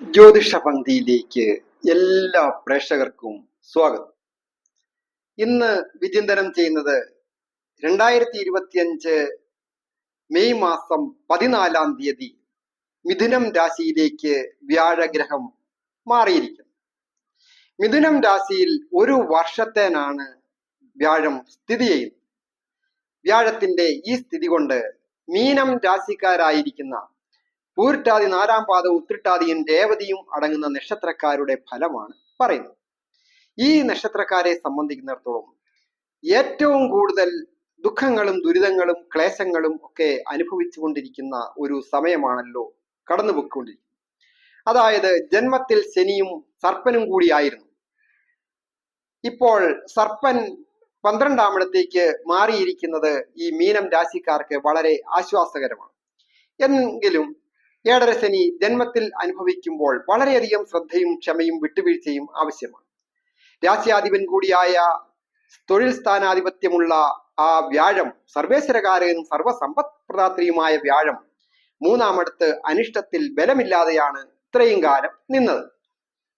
ജ്യോതിഷ പങ്ക്തിയിലേക്ക് എല്ലാ പ്രേക്ഷകർക്കും സ്വാഗതം. ഇന്ന് വിചിന്തനം ചെയ്യുന്നത് രണ്ടായിരത്തി ഇരുപത്തിയഞ്ച് മെയ് മാസം പതിനാലാം തീയതി മിഥുനം രാശിയിലേക്ക് വ്യാഴഗ്രഹം മാറിയിരിക്കുന്നു. മിഥുനം രാശിയിൽ ഒരു വർഷത്തേനാണ് വ്യാഴം സ്ഥിതി ചെയ്യുന്നത്. വ്യാഴത്തിന്റെ ഈ സ്ഥിതി കൊണ്ട് മീനം രാശിക്കാരായിരിക്കുന്ന പൂരിട്ടാതി നാലാം പാത ഉത്തിട്ടാതിയും രേവതിയും അടങ്ങുന്ന നക്ഷത്രക്കാരുടെ ഫലമാണ് പറയുന്നത്. ഈ നക്ഷത്രക്കാരെ സംബന്ധിക്കുന്നിടത്തോളം ഏറ്റവും കൂടുതൽ ദുഃഖങ്ങളും ദുരിതങ്ങളും ക്ലേശങ്ങളും ഒക്കെ അനുഭവിച്ചു കൊണ്ടിരിക്കുന്ന ഒരു സമയമാണല്ലോ കടന്നുപോയിക്കൊണ്ടിരിക്കുന്നത്. അതായത് ജന്മത്തിൽ ശനിയും സർപ്പനും കൂടിയായിരുന്നു ഇപ്പോൾ സർപ്പൻ പന്ത്രണ്ടാമിടത്തേക്ക് മാറിയിരിക്കുന്നത് ഈ മീനം രാശിക്കാർക്ക് വളരെ ആശ്വാസകരമാണ്. എങ്കിലും ഏഴര ശനി ജന്മത്തിൽ അനുഭവിക്കുമ്പോൾ വളരെയധികം ശ്രദ്ധയും ക്ഷമയും വിട്ടുവീഴ്ചയും ആവശ്യമാണ്. രാശ്യാധിപൻ കൂടിയായ തൊഴിൽ സ്ഥാനാധിപത്യമുള്ള ആ വ്യാഴം സർവേശ്വരകാരകനും സർവസമ്പത്പ്രദാത്രിയുമായ വ്യാഴം മൂന്നാമടുത്ത് അനിഷ്ടത്തിൽ ബലമില്ലാതെയാണ് ഇത്രയും കാലം നിന്നത്.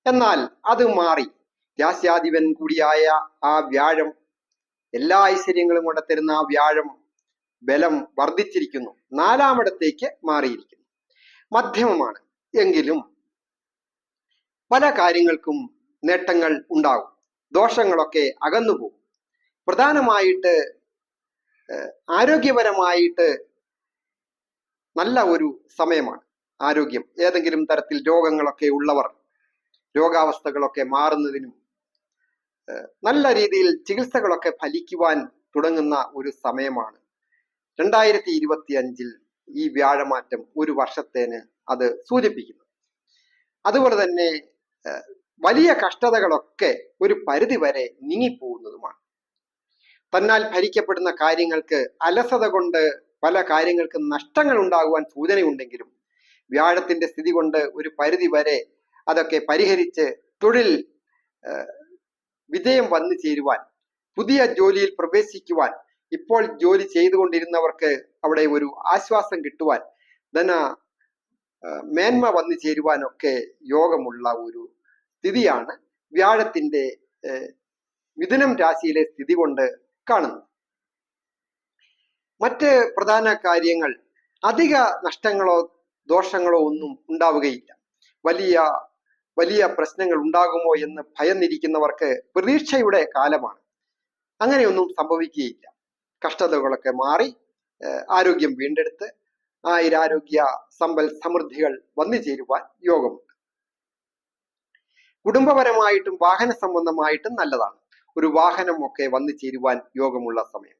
എന്നാൽ അത് മാറി. രാശ്യാധിപൻ കൂടിയായ ആ വ്യാഴം എല്ലാ ഐശ്വര്യങ്ങളും കൊണ്ടെത്തരുന്ന ആ വ്യാഴം ബലം വർദ്ധിച്ചിരിക്കുന്നു. നാലാമിടത്തേക്ക് മാറിയിരിക്കുന്നു. മധ്യമമാണ്. എങ്കിലും പല കാര്യങ്ങൾക്കും നേട്ടങ്ങൾ ഉണ്ടാകും. ദോഷങ്ങളൊക്കെ അകന്നുപോകും പ്രധാനമായിട്ട് ആരോഗ്യപരമായിട്ട് നല്ല ഒരു സമയമാണ് ആരോഗ്യം. ഏതെങ്കിലും തരത്തിൽ രോഗങ്ങളൊക്കെ ഉള്ളവർ രോഗാവസ്ഥകളൊക്കെ മാറുന്നതിനും നല്ല രീതിയിൽ ചികിത്സകളൊക്കെ ഫലിക്കുവാൻ തുടങ്ങുന്ന ഒരു സമയമാണ്. രണ്ടായിരത്തി ഇരുപത്തി അഞ്ചിൽ ഈ വ്യാഴമാറ്റം ഒരു വർഷത്തേന് അത് സൂചിപ്പിക്കുന്നു. അതുപോലെ തന്നെ വലിയ കഷ്ടതകളൊക്കെ ഒരു പരിധി വരെ നീങ്ങിപ്പോകുന്നതുമാണ്. തന്നാൽ ഭരിക്കപ്പെടുന്ന കാര്യങ്ങൾക്ക് അലസത കൊണ്ട് പല കാര്യങ്ങൾക്കും നഷ്ടങ്ങൾ ഉണ്ടാകുവാൻ സൂചനയുണ്ടെങ്കിലും വ്യാഴത്തിന്റെ സ്ഥിതി കൊണ്ട് ഒരു പരിധി വരെ അതൊക്കെ പരിഹരിച്ച് തൊഴിൽ വിജയം വന്നു ചേരുവാൻ പുതിയ ജോലിയിൽ പ്രവേശിക്കുവാൻ ഇപ്പോൾ ജോലി ചെയ്തുകൊണ്ടിരുന്നവർക്ക് അവിടെ ഒരു ആശ്വാസം കിട്ടുവാൻ ധന മേന്മ വന്നു ചേരുവാനൊക്കെ യോഗമുള്ള ഒരു സ്ഥിതിയാണ് വ്യാഴത്തിന്റെ മിഥുനം രാശിയിലെ സ്ഥിതി കൊണ്ട് കാണുന്നത്. മറ്റ് പ്രധാന കാര്യങ്ങൾ അധിക നഷ്ടങ്ങളോ ദോഷങ്ങളോ ഒന്നും ഉണ്ടാവുകയില്ല. വലിയ വലിയ പ്രശ്നങ്ങൾ ഉണ്ടാകുമോ എന്ന് ഭയന്നിരിക്കുന്നവർക്ക് പ്രതീക്ഷയുടെ കാലമാണ്. അങ്ങനെയൊന്നും സംഭവിക്കുകയില്ല. കഷ്ടതകളൊക്കെ മാറി ആരോഗ്യം വീണ്ടെടുത്ത് ആയിരാരോഗ്യ സമ്പൽ സമൃദ്ധികൾ വന്നു ചേരുവാൻ യോഗമുണ്ട്. കുടുംബപരമായിട്ടും വാഹന സംബന്ധമായിട്ടും നല്ലതാണ്. ഒരു വാഹനം ഒക്കെ വന്നു ചേരുവാൻ യോഗമുള്ള സമയം.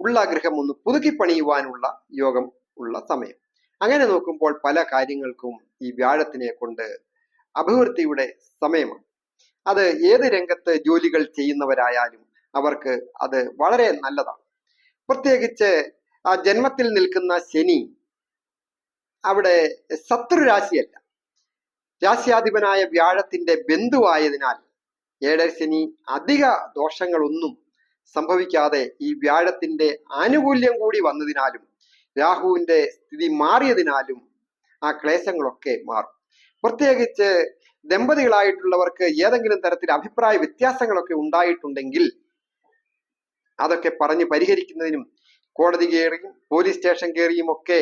ഉള്ള ഗൃഹം ഒന്ന് പുതുക്കി പണിയുവാനുള്ള യോഗം ഉള്ള സമയം. അങ്ങനെ നോക്കുമ്പോൾ പല കാര്യങ്ങൾക്കും ഈ വ്യാഴത്തിനെ കൊണ്ട് അഭിവൃദ്ധിയുടെ സമയമാണ്. അത് ഏത് രംഗത്ത് ജോലികൾ ചെയ്യുന്നവരായാലും അവർക്ക് അത് വളരെ നല്ലതാണ്. പ്രത്യേകിച്ച് ആ ജന്മത്തിൽ നിൽക്കുന്ന ശനി അവിടെ ശത്രു രാശിയല്ല. രാശ്യാധിപനായ വ്യാഴത്തിന്റെ ബന്ധുവായതിനാൽ ഏഴര ശനി അധിക ദോഷങ്ങളൊന്നും സംഭവിക്കാതെ ഈ വ്യാഴത്തിന്റെ ആനുകൂല്യം കൂടി വന്നതിനാലും രാഹുവിന്റെ സ്ഥിതി മാറിയതിനാലും ആ ക്ലേശങ്ങളൊക്കെ മാറും. പ്രത്യേകിച്ച് ദമ്പതികളായിട്ടുള്ളവർക്ക് ഏതെങ്കിലും തരത്തിൽ അഭിപ്രായ വ്യത്യാസങ്ങളൊക്കെ ഉണ്ടായിട്ടുണ്ടെങ്കിൽ അതൊക്കെ പറഞ്ഞ് പരിഹരിക്കുന്നതിനും കോടതി കയറിയും പോലീസ് സ്റ്റേഷൻ കയറിയും ഒക്കെ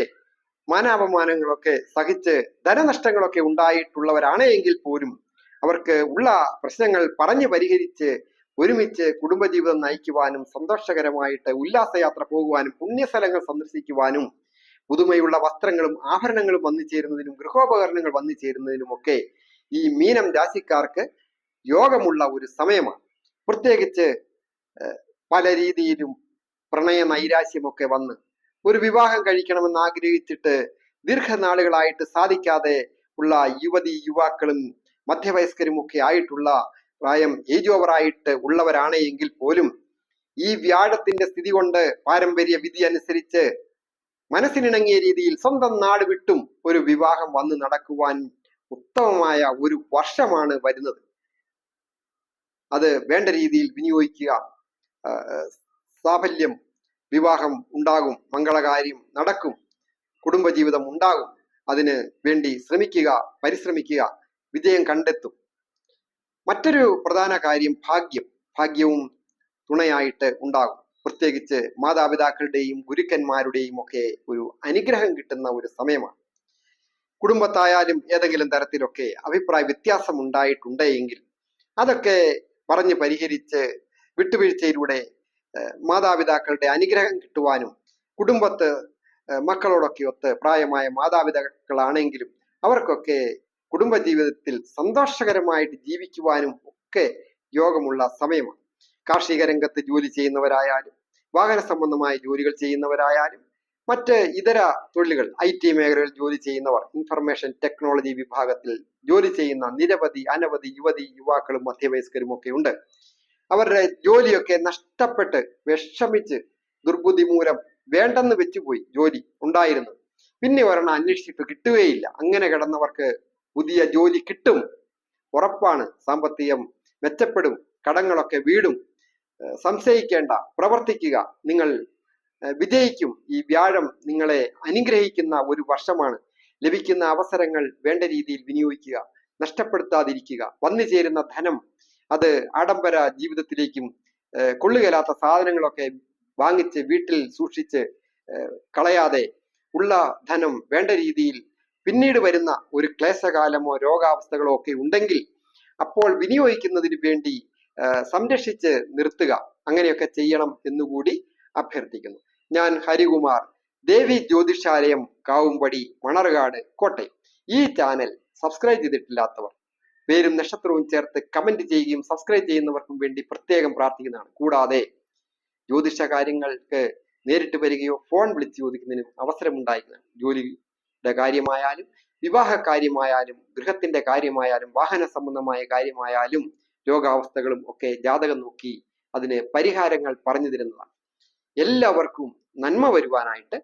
മാനാപമാനങ്ങളൊക്കെ സഹിച്ച് ധനനഷ്ടങ്ങളൊക്കെ ഉണ്ടായിട്ടുള്ളവരാണ് എങ്കിൽ പോലും അവർക്ക് ഉള്ള പ്രശ്നങ്ങൾ പറഞ്ഞു പരിഹരിച്ച് ഒരുമിച്ച് കുടുംബജീവിതം നയിക്കുവാനും സന്തോഷകരമായിട്ട് ഉല്ലാസയാത്ര പോകുവാനും പുണ്യസ്ഥലങ്ങൾ സന്ദർശിക്കുവാനും പുതുമയുള്ള വസ്ത്രങ്ങളും ആഭരണങ്ങളും വന്നു ചേരുന്നതിനും ഗൃഹോപകരണങ്ങൾ വന്നു ചേരുന്നതിനും ഒക്കെ ഈ മീനം രാശിക്കാർക്ക് യോഗമുള്ള ഒരു സമയമാണ്. പ്രത്യേകിച്ച് പല രീതിയിലും പ്രണയ നൈരാശ്യമൊക്കെ വന്ന് ഒരു വിവാഹം കഴിക്കണമെന്ന് ആഗ്രഹിച്ചിട്ട് ദീർഘനാളുകളായിട്ട് സാധിക്കാതെ ഉള്ള യുവതി യുവാക്കളും മധ്യവയസ്കരും ഒക്കെ ആയിട്ടുള്ള പ്രായം ഏജ് ഓവറായിട്ട് ഉള്ളവരാണ് എങ്കിൽ പോലും ഈ വ്യാഴത്തിന്റെ സ്ഥിതി കൊണ്ട് പാരമ്പര്യ വിധി അനുസരിച്ച് മനസ്സിനിണങ്ങിയ രീതിയിൽ സ്വന്തം നാട് വിട്ടും ഒരു വിവാഹം വന്ന് നടക്കുവാൻ ഉത്തമമായ ഒരു വർഷമാണ് വരുന്നത്. അത് വേണ്ട രീതിയിൽ വിനിയോഗിക്കുക. സാഫല്യം വിവാഹം ഉണ്ടാകും മംഗളകാര്യം നടക്കും കുടുംബജീവിതം ഉണ്ടാകും. അതിന് വേണ്ടി ശ്രമിക്കുക പരിശ്രമിക്കുക വിജയം കണ്ടെത്തും. മറ്റൊരു പ്രധാന കാര്യം ഭാഗ്യം. ഭാഗ്യവും തുണയായിട്ട് ഉണ്ടാകും. പ്രത്യേകിച്ച് മാതാപിതാക്കളുടെയും ഗുരുക്കന്മാരുടെയും ഒക്കെ ഒരു അനുഗ്രഹം കിട്ടുന്ന ഒരു സമയമാണ്. കുടുംബത്തായാലും ഏതെങ്കിലും തരത്തിലൊക്കെ അഭിപ്രായ വ്യത്യാസം ഉണ്ടായിട്ടുണ്ടെങ്കിൽ അതൊക്കെ പറഞ്ഞ് പരിഹരിച്ച് വിട്ടുവീഴ്ചയിലൂടെ മാതാപിതാക്കളുടെ അനുഗ്രഹം കിട്ടുവാനും കുടുംബത്ത് മക്കളോടൊക്കെ ഒത്ത് പ്രായമായ മാതാപിതാക്കളാണെങ്കിലും അവർക്കൊക്കെ കുടുംബജീവിതത്തിൽ സന്തോഷകരമായിട്ട് ജീവിക്കുവാനും ഒക്കെ യോഗമുള്ള സമയമാണ്. കാർഷിക രംഗത്ത് ജോലി ചെയ്യുന്നവരായാലും വാഹന സംബന്ധമായ ജോലികൾ ചെയ്യുന്നവരായാലും മറ്റ് ഇതര തൊഴിലുകൾ ഐ ടി മേഖലകളിൽ ജോലി ചെയ്യുന്നവർ ഇൻഫർമേഷൻ ടെക്നോളജി വിഭാഗത്തിൽ ജോലി ചെയ്യുന്ന നിരവധി അനവധി യുവതി യുവാക്കളും മധ്യവയസ്കരും ഒക്കെ ഉണ്ട്. അവരുടെ ജോലിയൊക്കെ നഷ്ടപ്പെട്ട് വിഷമിച്ച് ദുർബുദ്ധി മൂലം വേണ്ടെന്ന് വെച്ചുപോയി ജോലി ഉണ്ടായിരുന്നു. പിന്നെ ഒരെണ്ണം അന്വേഷിച്ചിട്ട് കിട്ടുകയില്ല. അങ്ങനെ കിടന്നവർക്ക് പുതിയ ജോലി കിട്ടും. ഉറപ്പാണ്. സാമ്പത്തികം മെച്ചപ്പെടും. കടങ്ങളൊക്കെ വീടും സംശയിക്കേണ്ട. പ്രവർത്തിക്കുക. നിങ്ങൾ വിജയിക്കും. ഈ വ്യാഴം നിങ്ങളെ അനുഗ്രഹിക്കുന്ന ഒരു വർഷമാണ്. ലഭിക്കുന്ന അവസരങ്ങൾ വേണ്ട രീതിയിൽ വിനിയോഗിക്കുക. നഷ്ടപ്പെടുത്താതിരിക്കുക. വന്നു ചേരുന്ന ധനം അത് ആഡംബര ജീവിതത്തിലേക്കും കൊള്ളുകയില്ലാത്ത സാധനങ്ങളൊക്കെ വാങ്ങിച്ച് വീട്ടിൽ സൂക്ഷിച്ച് കളയാതെ ഉള്ള ധനം വേണ്ട രീതിയിൽ പിന്നീട് വരുന്ന ഒരു ക്ലേശകാലമോ രോഗാവസ്ഥകളോ ഒക്കെ ഉണ്ടെങ്കിൽ അപ്പോൾ വിനിയോഗിക്കുന്നതിന് വേണ്ടി സംരക്ഷിച്ച് നിർത്തുക. അങ്ങനെയൊക്കെ ചെയ്യണം എന്നുകൂടി അഭ്യർത്ഥിക്കുന്നു. ഞാൻ ഹരികുമാർ ദേവി ജ്യോതിഷാലയം കാവുംപടി മണർകാട് കോട്ടയം. ഈ ചാനൽ സബ്സ്ക്രൈബ് ചെയ്തിട്ടില്ലാത്തവർ പേരും നക്ഷത്രവും ചേർത്ത് കമന്റ് ചെയ്യുകയും സബ്സ്ക്രൈബ് ചെയ്യുന്നവർക്കും വേണ്ടി പ്രത്യേകം പ്രാർത്ഥിക്കുന്നതാണ്. കൂടാതെ ജ്യോതിഷ കാര്യങ്ങൾക്ക് നേരിട്ട് വരികയോ ഫോൺ വിളിച്ച് ചോദിക്കുന്നതിനും അവസരമുണ്ടായിരിക്കുന്നതാണ് ജോലിയുടെ കാര്യമായാലും വിവാഹ കാര്യമായാലും ഗൃഹത്തിന്റെ കാര്യമായാലും വാഹന സംബന്ധമായ കാര്യമായാലും രോഗാവസ്ഥകളും ഒക്കെ ജാതകം നോക്കി അതിന് പരിഹാരങ്ങൾ പറഞ്ഞു തരുന്നതാണ്. എല്ലാവർക്കും നന്മ വരുവാനായിട്ട്